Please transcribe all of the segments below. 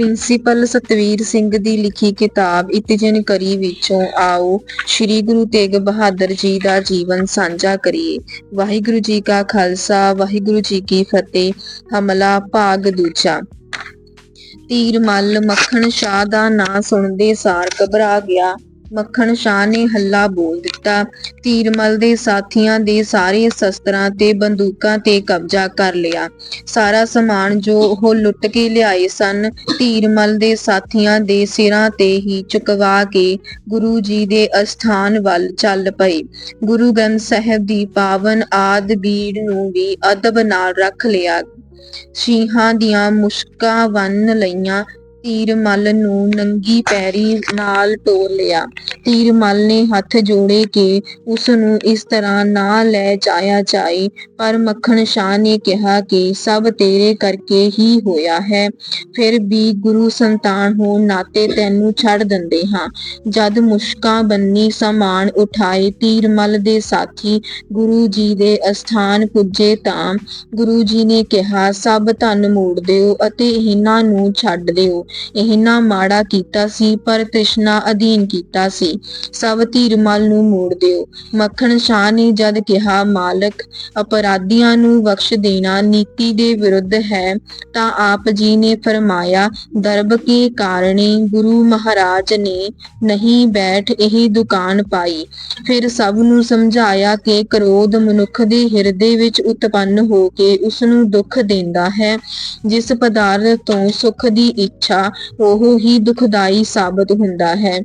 Principal Satveer Singh ਦੀ ਲਿਖੀ ਕਿਤਾਬ ਇਤਿਜਨ ਕਰੀ ਵਿੱਚੋਂ ਆਓ, ਸ੍ਰੀ ਗੁਰੂ ਤੇਗ ਬਹਾਦਰ ਜੀ ਦਾ ਜੀਵਨ ਸਾਂਝਾ ਕਰੀਏ। ਵਾਹਿਗੁਰੂ ਜੀ ਕਾ ਖਾਲਸਾ, ਵਾਹਿਗੁਰੂ ਜੀ ਕੀ ਫਤਿਹ। ਹਮਲਾ ਭਾਗ ਦੂਜਾ। ਤੀਰ ਮੱਲ ਮੱਖਣ ਸ਼ਾਹ ਦਾ ਨਾਂ ਸੁਣਦੇ ਸਾਰ ਘਬਰਾ ਗਿਆ। ਮੱਖਣ ਸ਼ਾਹ ਨੇ ਹੱਲਾ ਬੋਲ ਦਿੱਤਾ। ਤੀਰਮਲ ਦੇ ਸਾਥੀਆਂ ਦੇ ਸਾਰੇ ਸ਼ਸਤਰਾਂ ਤੇ ਬੰਦੂਕਾਂ ਤੇ ਕਬਜ਼ਾ ਕਰ ਲਿਆ। ਸਾਰਾ ਸਮਾਨ ਜੋ ਉਹ ਲੁੱਟ ਕੇ ਲਿਆਏ ਸਨ ਧੀਰਮਲ ਦੇ ਸਾਥੀਆਂ ਦੇ ਸਿਰਾਂ ਤੇ ਹੀ ਚੁਕਵਾ ਕੇ ਗੁਰੂ ਜੀ ਦੇ ਅਸਥਾਨ ਵੱਲ ਚੱਲ ਪਏ। ਗੁਰੂ ਗ੍ਰੰਥ ਸਾਹਿਬ ਦੀ ਪਾਵਨ ਆਦ ਬੀੜ ਨੂੰ ਵੀ ਅਦਬ ਨਾਲ ਰੱਖ ਲਿਆ। ਸ਼ੀਹਾਂ ਦੀਆਂ ਮੁਸ਼ਕਾਂ ਵੰਨ ਲਈਆਂ। ਤੀਰਮਲ ਨੂੰ ਨੰਗੀ ਪੈਰੀ ਨਾਲ ਤੋਰ ਲਿਆ। ਤੀਰਮਲ ਨੇ ਹੱਥ ਜੋੜੇ ਕਿ ਉਸ ਨੂੰ ਇਸ ਤਰ੍ਹਾਂ ਨਾ ਲੈ ਜਾਇਆ ਜਾਏ ਪਰ ਮੱਖਣ ਸ਼ਾਹ ਨੇ ਕਿਹਾ ਕਿ ਸਭ ਤੇਰੇ ਕਰਕੇ ਹੀ ਹੋਇਆ ਹੈ। ਫਿਰ ਵੀ ਗੁਰੂ ਸੰਤਾਨ ਹੋਣ ਨਾਤੇ ਤੈਨੂੰ ਛੱਡ ਦਿੰਦੇ ਹਾਂ। ਜਦ ਮੁਸ਼ਕਾਂ ਬੰਨੀ ਸਮਾਨ ਉਠਾਏ ਤੀਰਮਲ ਦੇ ਸਾਥੀ ਗੁਰੂ ਜੀ ਦੇ ਅਸਥਾਨ ਪੁੱਜੇ ਤਾਂ ਗੁਰੂ ਜੀ ਨੇ ਕਿਹਾ, ਸਭ ਧਨ ਮੋੜ ਦਿਓ ਅਤੇ ਇਹਨਾਂ ਨੂੰ ਛੱਡ ਦਿਓ। ਇਹਨਾਂ ਮਾੜਾ ਕੀਤਾ ਸੀ, ਪਰ ਤ੍ਰਿਸ਼ਨਾ ਅਧੀਨ ਕੀਤਾ ਸੀ। ਸਭ ਧੀਰਮਲ ਨੂੰ ਮੋੜ ਦਿਓ। ਮੱਖਣ ਸ਼ਾਹ ਨੇ ਜਦ ਕਿਹਾ, ਮਾਲਕ, ਅਪਰਾਧੀਆਂ ਨੂੰ ਬਖਸ਼ ਦੇਣਾ ਨੀਤੀ ਦੇ ਵਿਰੁੱਧ ਹੈ, ਤਾਂ ਆਪ ਜੀ ਨੇ ਫਰਮਾਇਆ, ਦਰਬ ਕੇ ਕਾਰਣੇ ਗੁਰੂ ਮਹਾਰਾਜ ਨੇ ਨਹੀਂ ਬੈਠ ਇਹ ਦੁਕਾਨ ਪਾਈ। ਫਿਰ ਸਭ ਨੂੰ ਸਮਝਾਇਆ ਕਿ ਕਰੋਧ ਮਨੁੱਖ ਦੇ ਹਿਰਦੇ ਵਿੱਚ ਉਤਪੰਨ ਹੋ ਕੇ ਉਸ ਨੂੰ ਦੁੱਖ ਦਿੰਦਾ ਹੈ, ਜਿਸ ਪਦਾਰਥ ਤੋਂ ਸੁਖ ਦੀ ਇੱਛਾ ਉਹ ਹੀ ਦੁਖਦਾਈ ਸਾਬਤ ਹੁੰਦਾ ਹੈ।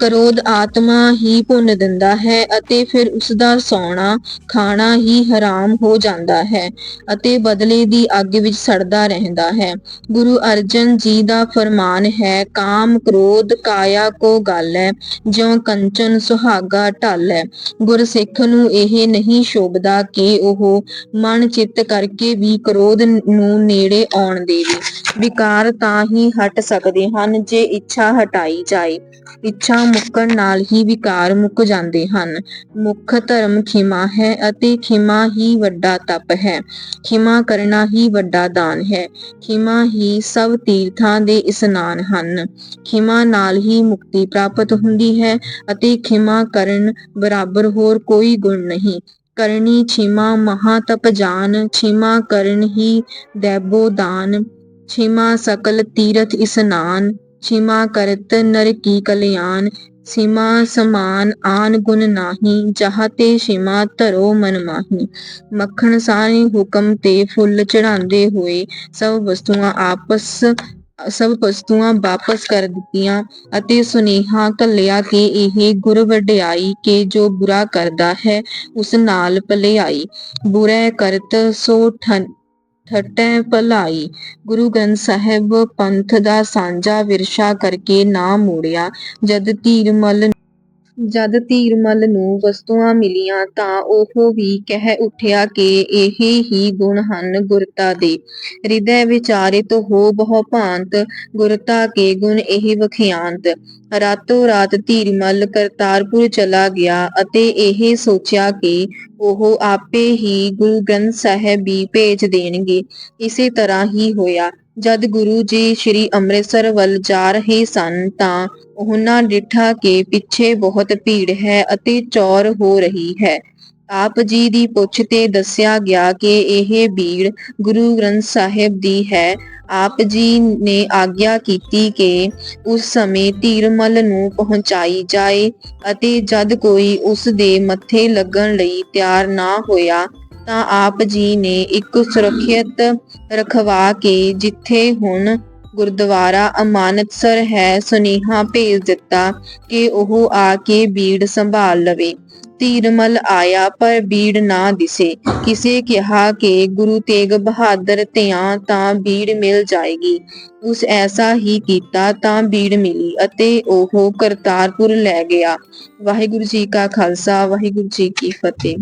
ਕਰੋਧ ਆਤਮਾ ਹੀ ਭੁੰਨ ਦਿੰਦਾ ਹੈ ਅਤੇ ਫਿਰ ਉਸ ਦਾ ਸੌਣਾ, ਖਾਣਾ ਹੀ ਹਰਾਮ ਹੋ ਜਾਂਦਾ ਹੈ ਅਤੇ ਬਦਲੇ ਦੀ ਅੱਗ ਵਿੱਚ ਸੜਦਾ ਰਹਿੰਦਾ ਹੈ। ਗੁਰੂ ਅਰਜਨ ਜੀ ਦਾ ਫਰਮਾਨ ਹੈ, ਕਾਮ ਕ੍ਰੋਧ ਕਾਇਆ ਕੋ ਗੱਲ ਹੈ ਜਿਉ ਕੰਚਨ ਸੁਹਾਗਾ ਢਲ। ਹੈ ਗੁਰਸਿੱਖ ਨੂੰ ਇਹ ਨਹੀਂ ਸ਼ੋਭਦਾ ਕਿ ਉਹ ਮਨ ਚਿੱਤ ਕਰਕੇ ਵੀ ਕ੍ਰੋਧ ਨੂੰ ਨੇੜੇ ਆਉਣ ਦੇਵੇ। ਵਿਕਾਰ ਤਾਂ ਹੀ ਹਟ ਸਕਦੇ ਹਨ ਜੇ ਇੱਛਾ ਹਟਾਈ ਜਾਏ। ਇੱਛਾ ਮੁੱਕਣ ਨਾਲ ਹੀ ਵਿਕਾਰ ਮੁੱਕ ਜਾਂਦੇ ਹਨ। ਮੁੱਖ ਧਰਮ ਖਿਮਾ ਹੈ ਅਤੇ ਖਿਮਾ ਹੀ ਵੱਡਾ ਤਪ ਹੈ। ਖਿਮਾ ਕਰਨਾ ਹੀ ਵੱਡਾ ਦਾਨ ਹੈ। ਖਿਮਾ ਹੀ ਸਭ ਤੀਰਥਾਂ ਦੇ ਇਸਨਾਨ ਹਨ। ਖਿਮਾ ਨਾਲ ਹੀ ਮੁਕਤੀ ਪ੍ਰਾਪਤ ਹੁੰਦੀ ਹੈ ਅਤੇ ਖਿਮਾ ਕਰਨ ਬਰਾਬਰ ਹੋਰ ਕੋਈ ਗੁਣ ਨਹੀਂ। ਕਰਨੀ ਛਿਮਾ ਮਹਾ ਤਪ ਜਾਨ। ਛਿਮਾ ਕਰਨ ਹੀ ਦੈਬੋ ਦਾਨ। ਛਿਮਾ ਸਕਲ ਤੀਰਥ ਇਸਨਾਨ। ਛਿਮਾ ਕਰਤ ਨਰ ਕੀ ਕਲਿਆਣ, ਸੀਮਾ ਸਮਾਨ ਆਨ ਗੁਣ ਨਾਹੀ, ਜਹਾਂ ਤੇ ਧਰੋ ਮਨ ਮਾਹੀ। ਮੱਖਣ ਸਾਰੇ ਹੁਕਮ ਤੇ ਫੁੱਲ ਚੜਾਉਂਦੇ ਹੋਏ ਸਭ ਵਸਤੂਆਂ ਆਪਸ, ਸਭ ਵਸਤੂਆਂ ਵਾਪਸ ਕਰ ਦਿੱਤੀਆਂ ਅਤੇ ਸੁਨੇਹਾ ਘੱਲਿਆ ਕਿ ਇਹ ਗੁਰ ਵਡਿਆਈ ਕਿ ਜੋ ਬੁਰਾ ਕਰਦਾ ਹੈ, ਉਸ ਨਾਲ ਭਲਾਈ। ਬੁਰਾ ਕਰਤ ਸੋ ਠਨ ਠਟੈ ਭਲਾਈ। ਗੁਰੂ ਗ੍ਰੰਥ ਸਾਹਿਬ ਪੰਥ ਦਾ ਸਾਂਝਾ ਵਿਰਸਾ ਕਰਕੇ ਨਾ ਮੋੜਿਆ ਜਦ ਧੀਰਮਲ ਜਦ ਧੀਰਮਲ ਨੂੰ ਵਸਤੂਆਂ ਮਿਲੀਆਂ ਤਾਂ ਉਹ ਵੀ ਕਹਿ ਉੱਠਿਆ ਕਿ ਇਹ ਹੀ ਗੁਣ ਹਨ ਗੁਰਤਾ ਦੇ। ਹਿਰਦੈ ਵਿਚਾਰਿਤ ਹੋ ਬਹੁ ਭਾਂਤ, ਗੁਰਤਾ ਕੇ ਗੁਣ ਇਹ ਵਖਿਆੰਤ। ਰਾਤੋ ਰਾਤ ਧੀਰਮਲ ਕਰਤਾਰਪੁਰ ਚਲਾ ਗਿਆ ਅਤੇ ਇਹ ਸੋਚਿਆ ਕਿ ਉਹ ਆਪੇ ਹੀ ਗੁਰੂ ਗ੍ਰੰਥ ਸਾਹਿਬ ਵੀ ਭੇਜ ਦੇਣਗੇ। ਇਸੇ ਤਰ੍ਹਾਂ ਹੀ ਹੋਇਆ। ਜਦ ਗੁਰੂ ਜੀ ਸ੍ਰੀ ਅੰਮ੍ਰਿਤਸਰ ਵੱਲ ਜਾ ਰਹੇ ਸਨ ਤਾਂ ਉਹਨਾਂ ਡਿਠਾ ਕਿ ਪਿੱਛੇ ਬਹੁਤ ਭੀੜ ਹੈ ਅਤੇ ਚੌਰ ਹੋ ਰਹੀ ਹੈ। ਆਪ ਜੀ ਦੀ ਪੁੱਛ ਤੇ ਦੱਸਿਆ ਗਿਆ ਕਿ ਇਹ ਭੀੜ ਗੁਰੂ ਗ੍ਰੰਥ ਸਾਹਿਬ ਦੀ ਹੈ। ਆਪ ਜੀ ਨੇ ਆਗਿਆ ਕੀਤੀ ਕਿ ਉਸ ਸਮੇਂ ਧੀਰਮਲ ਨੂੰ ਪਹੁੰਚਾਈ ਜਾਏ ਅਤੇ ਜਦ ਕੋਈ ਉਸ ਦੇ ਮੱਥੇ ਲੱਗਣ ਲਈ ਤਿਆਰ ਨਾ ਹੋਇਆ ਤਾਂ ਆਪ ਜੀ ਨੇ ਇੱਕ ਸੁਰੱਖਿਅਤ ਰਖਵਾ ਕੇ ਜਿੱਥੇ ਹੁਣ ਗੁਰਦੁਆਰਾ ਅਮਾਨਤਸਰ ਹੈ, ਸੁਨੇਹਾ ਭੇਜ ਦਿੱਤਾ ਕਿ ਉਹ ਆ ਕੇ ਬੀੜ ਸੰਭਾਲ ਲਵੇ। ਧੀਰਮਲ ਆਇਆ, ਪਰ ਬੀੜ ਨਾ ਦਿਸੇ। ਕਿਸੇ ਕਿਹਾ ਕਿ ਗੁਰੂ ਤੇਗ ਬਹਾਦਰ ਧਿਆਂ ਤਾਂ ਬੀੜ ਮਿਲ ਜਾਏਗੀ। ਉਸ ਐਸਾ ਹੀ ਕੀਤਾ ਤਾਂ ਬੀੜ ਮਿਲੀ ਅਤੇ ਉਹ ਕਰਤਾਰਪੁਰ ਲੈ ਗਿਆ। ਵਾਹਿਗੁਰੂ ਜੀ ਕਾ ਖਾਲਸਾ, ਵਾਹਿਗੁਰੂ ਜੀ ਕੀ ਫਤਿਹ।